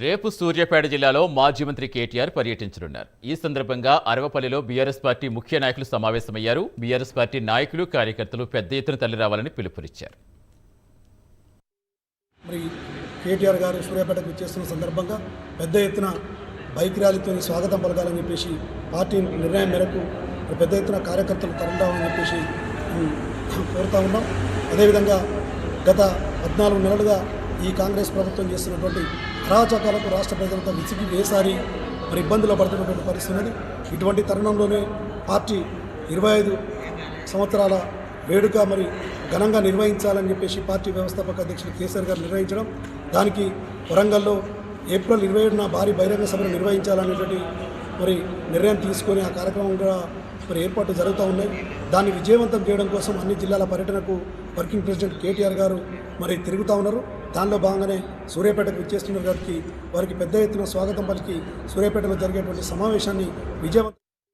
రేపు సూర్యాపేట జిల్లాలో మాజీ మంత్రి కేటీఆర్ పర్యటించనున్నారు. ఈ సందర్భంగా అరవపల్లిలో బీఆర్ఎస్ పార్టీ ముఖ్య నాయకులు సమావేశమయ్యారు. బీఆర్ఎస్ పార్టీ నాయకులు కార్యకర్తలు పెద్ద ఎత్తున తల్లి రావాలని పిలుపునిచ్చారు. మరి కేటీఆర్ గారు సూర్యాపేటకు చేస్తున్న సందర్భంగా పెద్ద ఎత్తున బైక్ ర్యాలీతో స్వాగతం పలకాలని చెప్పేసి పార్టీ నిర్ణయం మేరకు పెద్ద ఎత్తున కార్యకర్తలు తరలిరావాలని చెప్పేసి కోరుతా ఉన్నాం. అదేవిధంగా గత పద్నాలుగు నెలలుగా ఈ కాంగ్రెస్ ప్రభుత్వం చేస్తున్నటువంటి అరాచకాలకు రాష్ట్ర ప్రజలతో విసిగి వేసారి మరి ఇబ్బందులు పడుతున్నటువంటి పరిస్థితి ఉన్నది. ఇటువంటి తరుణంలోనే పార్టీ ఇరవై ఐదు సంవత్సరాల వేడుక మరి ఘనంగా నిర్వహించాలని చెప్పేసి పార్టీ వ్యవస్థాపక అధ్యక్షుడు కేసీఆర్ గారు నిర్వహించడం దానికి వరంగల్లో ఏప్రిల్ ఇరవై ఏడున భారీ బహిరంగ సభను నిర్వహించాలనేటువంటి మరి నిర్ణయం తీసుకొని ఆ కార్యక్రమం కూడా మరి ఏర్పాట్లు జరుగుతూ ఉన్నాయి. దాన్ని విజయవంతం చేయడం కోసం అన్ని జిల్లాల పర్యటనకు వర్కింగ్ ప్రెసిడెంట్ కేటీఆర్ గారు మరి తిరుగుతూ ఉన్నారు. దానిలో భాగంగానే సూర్యాపేటకు విచ్చేస్తున్నారు కాబట్టి వారికి పెద్ద ఎత్తున స్వాగతం పలికి సూర్యాపేటలో జరిగేటువంటి సమావేశాన్ని విజయవంతం